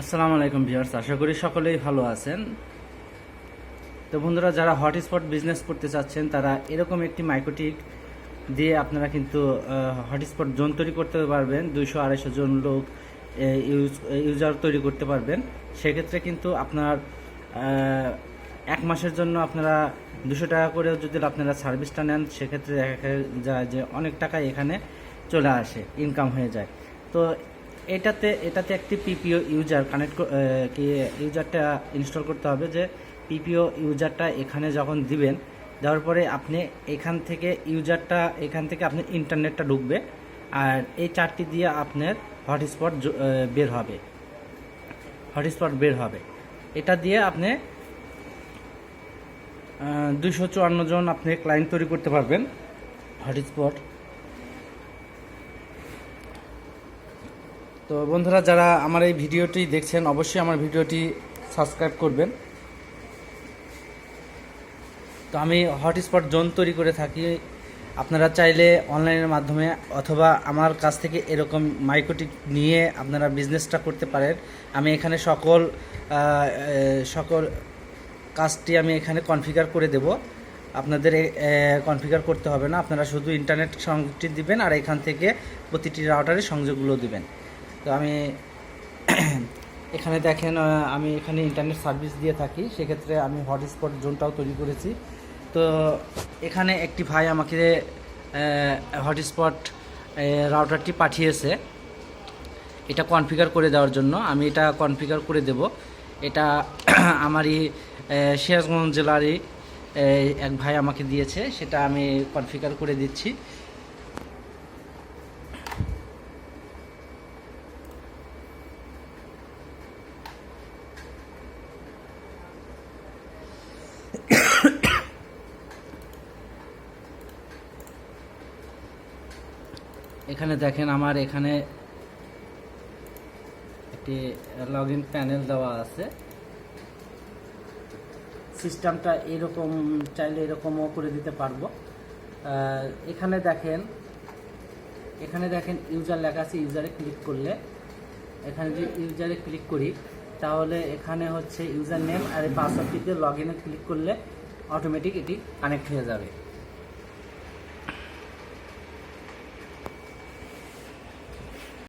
আসসালামু আলাইকুম ভিউয়ার্স, আশা করি সকলেই ভালো আছেন। তো বন্ধুরা, যারা হটস্পট বিজনেস করতে চাচ্ছেন, তারা এরকম একটি মাইক্রোটিক দিয়ে আপনারা কিন্তু হটস্পট জোন তৈরি করতে পারবেন। দুইশো আড়াইশো জন লোক ইউজ ইউজার তৈরি করতে পারবেন। সেক্ষেত্রে কিন্তু আপনার এক মাসের জন্য আপনারা দুশো টাকা করে যদি আপনারা সার্ভিসটা নেন, সেক্ষেত্রে দেখা যায় যে অনেক টাকা এখানে চলে আসে, ইনকাম হয়ে যায়। তো এটাতে এটাতে একটি পিপিও ইউজার কানেক্ট কি ইউজারটা ইনস্টল করতে হবে যে পিপিও ইউজারটা এখানে যখন দিবেন, দেওয়ার পরে আপনি এখান থেকে ইউজারটা এখান থেকে আপনি ইন্টারনেটটা ঢুকবে আর এই চারটি দিয়ে আপনার হটস্পট বের হবে। হটস্পট বের হবে। এটা দিয়ে আপনি দুশো চুয়ান্ন জন আপনি ক্লায়েন্ট তৈরি করতে পারবেন। হটস্পট তো বন্ধুরা, যারা আমার এই ভিডিওটি দেখছেন, অবশ্যই আমার ভিডিওটি সাবস্ক্রাইব করবেন। তো আমি হটস্পট জোন তৈরি করে থাকি। আপনারা চাইলে অনলাইনের মাধ্যমে অথবা আমার কাছ থেকে এরকম মাইক্রোটিক নিয়ে আপনারা বিজনেসটা করতে পারেন। আমি এখানে সকল সকল কাজটি আমি এখানে কনফিগার করে দেব। আপনাদের কনফিগার করতে হবে না। আপনারা শুধু ইন্টারনেট সংযোগটি দিবেন আর এখান থেকে প্রতিটি রাউটারে সংযোগগুলো দিবেন। তো আমি এখানে দেখেন আমি এখানে ইন্টারনেট সার্ভিস দিয়ে থাকি, সেক্ষেত্রে আমি হটস্পট জোনটাও তৈরি করেছি। তো এখানে একটি ভাই আমাকে হটস্পট রাউটারটি পাঠিয়েছে। এটা কনফিগার করে দেওয়ার জন্য। আমি এটা কনফিগার করে দেব। এটা আমারই সিরাজগঞ্জ জেলারই এক ভাই আমাকে দিয়েছে। সেটা আমি কনফিগার করে দিচ্ছি। এখানে দেখেন আমার এখানে একটি লগ ইন প্যানেল দেওয়া আছে। সিস্টেমটা এরকম চাইলে এরকমও করে দিতে পারব। এখানে দেখেন এখানে দেখেন ইউজার লেখা আছে ইউজারে ক্লিক করলে। এখানে যদি ইউজারে ক্লিক করি তাহলে এখানে হচ্ছে ইউজার নেম আর এই পাসওয়ার্ডটিতে লগ ক্লিক করলে অটোমেটিক এটি কানেক্ট হয়ে যাবে।